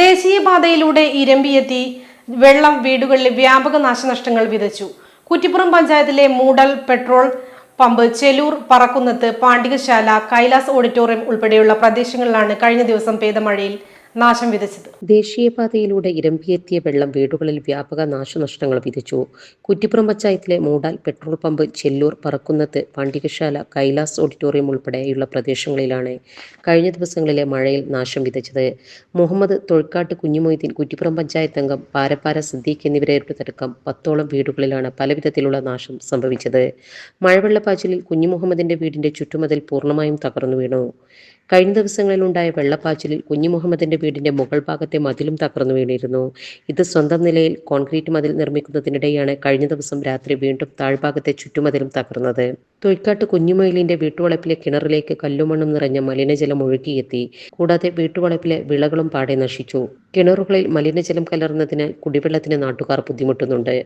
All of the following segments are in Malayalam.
ദേശീയപാതയിലൂടെ ഇരമ്പിയെത്തി വെള്ളം വീടുകളിൽ വ്യാപക നാശനഷ്ടങ്ങൾ വിതച്ചു. കുറ്റിപ്പുറം പഞ്ചായത്തിലെ Moodal petrol pump Chelur Parakkunnath Pandikasala Kailas auditorium ഉൾപ്പെടെയുള്ള പ്രദേശങ്ങളിലാണ് കഴിഞ്ഞ ദിവസം പെയ്ത മഴയിൽ നാശം വിതച്ചത്. ദേശീയപാതയിലൂടെ ഇരമ്പിയെത്തിയ വെള്ളം വീടുകളിൽ വ്യാപക നാശനഷ്ടങ്ങൾ വിതച്ചു. കുറ്റിപ്പുറം പഞ്ചായത്തിലെ Moodal petrol pump Chelur Parakkunnath Pandikasala Kailas auditorium ഉൾപ്പെടെയുള്ള പ്രദേശങ്ങളിലാണ് കഴിഞ്ഞ ദിവസങ്ങളിലെ മഴയിൽ നാശം വിതച്ചത്. മുഹമ്മദ് തൊഴിക്കാട്ട് കുഞ്ഞുമൊയ്തീൻ കുറ്റിപ്പുറം പഞ്ചായത്ത് അംഗം പാരപ്പാര സിദ്ദീഖ് എന്നിവരടക്കം പത്തോളം വീടുകളിലാണ് പലവിധത്തിലുള്ള നാശം സംഭവിച്ചത്. മഴവെള്ളപ്പാച്ചിലിൽ കുഞ്ഞു മുഹമ്മദിന്റെ വീടിന്റെ ചുറ്റുമതിൽ പൂർണമായും തകർന്നു വീണു. കഴിഞ്ഞ ദിവസങ്ങളിലുണ്ടായ വെള്ളപ്പാച്ചിലിൽ കുഞ്ഞു മുഹമ്മദിന്റെ വീടിന്റെ മുകൾ ഭാഗത്തെ മതിലും തകർന്നു വീണിരുന്നു. ഇത് സ്വന്തം നിലയിൽ കോൺക്രീറ്റ് മതിൽ നിർമ്മിക്കുന്നതിനിടെയാണ് കഴിഞ്ഞ ദിവസം രാത്രി വീണ്ടും താഴ്ഭാഗത്തെ ചുറ്റുമതിലും തകർന്നത്. തൊഴിക്കാട്ട് കുഞ്ഞുമയിലിന്റെ വീട്ടുവളപ്പിലെ കിണറിലേക്ക് കല്ലുമണ്ണും നിറഞ്ഞ മലിനജലം ഒഴുകിയെത്തി. കൂടാതെ വീട്ടുവളപ്പിലെ വിളകളും പാടെ നശിച്ചു. കിണറുകളിൽ മലിനജലം കലർന്നതിനാൽ കുടിവെള്ളത്തിന് നാട്ടുകാർ ബുദ്ധിമുട്ടുന്നുണ്ട്.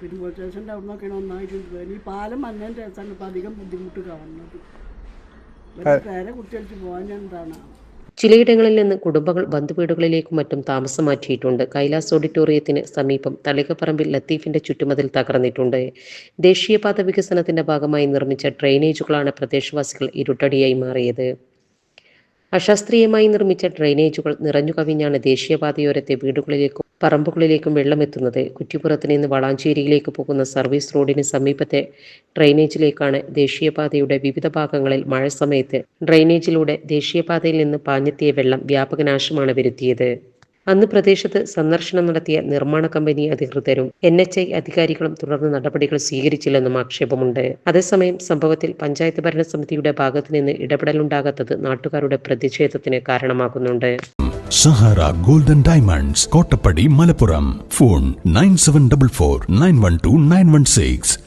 പെരുമ്പോൾ സ്റ്റേഷന്റെ അവിടെ നിന്നൊക്കെയാണ് ഒന്നായിട്ട് വരുന്നത് ഈ പാലം വന്നതിന് ശേഷമാണ് ഇപ്പം അധികം ബുദ്ധിമുട്ട് കാണുന്നത്. വേറെ കുട്ടികൾക്ക് പോകാൻ എന്താണ്? ചിലയിടങ്ങളിൽ നിന്ന് കുടുംബങ്ങൾ ബന്ധുവീടുകളിലേക്കും മറ്റും താമസം മാറ്റിയിട്ടുണ്ട്. കൈലാസ് ഓഡിറ്റോറിയത്തിന് സമീപം തളികപ്പറമ്പിൽ ലത്തീഫിന്റെ ചുറ്റുമതിൽ തകർന്നിട്ടുണ്ട്. ദേശീയപാത വികസനത്തിന്റെ ഭാഗമായി നിർമ്മിച്ച ഡ്രെയിനേജുകളാണ് പ്രദേശവാസികൾ ഇരുട്ടടിയായി മാറിയത്. അശാസ്ത്രീയമായി നിർമ്മിച്ച ഡ്രെയിനേജുകൾ നിറഞ്ഞു കവിഞ്ഞാണ് ദേശീയപാതയോരത്തെ വീടുകളിലേക്കും പറമ്പുകളിലേക്കും വെള്ളമെത്തുന്നത്. കുറ്റിപ്പുറത്ത് നിന്ന് വളാഞ്ചേരിയിലേക്ക് പോകുന്ന സർവീസ് റോഡിന് സമീപത്തെ ഡ്രെയിനേജിലേക്കാണ് ദേശീയപാതയുടെ വിവിധ ഭാഗങ്ങളിൽ മഴ സമയത്ത് ഡ്രെയിനേജിലൂടെ ദേശീയപാതയിൽ നിന്ന് പാഞ്ഞെത്തിയ വെള്ളം വ്യാപകനാശമാണ് വരുത്തിയത്. അന്ന് പ്രദേശത്ത് സന്ദർശനം നടത്തിയ നിർമ്മാണ കമ്പനി അധികൃതരും എൻ എച്ച് ഐ അധികാരികളും തുടർന്ന് നടപടികൾ സ്വീകരിച്ചില്ലെന്നും ആക്ഷേപമുണ്ട്. അതേസമയം സംഭവത്തിൽ പഞ്ചായത്ത് ഭരണസമിതിയുടെ ഭാഗത്തു നിന്ന് ഇടപെടലുണ്ടാകാത്തത് നാട്ടുകാരുടെ പ്രതിഷേധത്തിന് കാരണമാകുന്നുണ്ട്. Sahara golden diamonds Kottappadi Malappuram. Phone nine seven double four nine one two nine one six.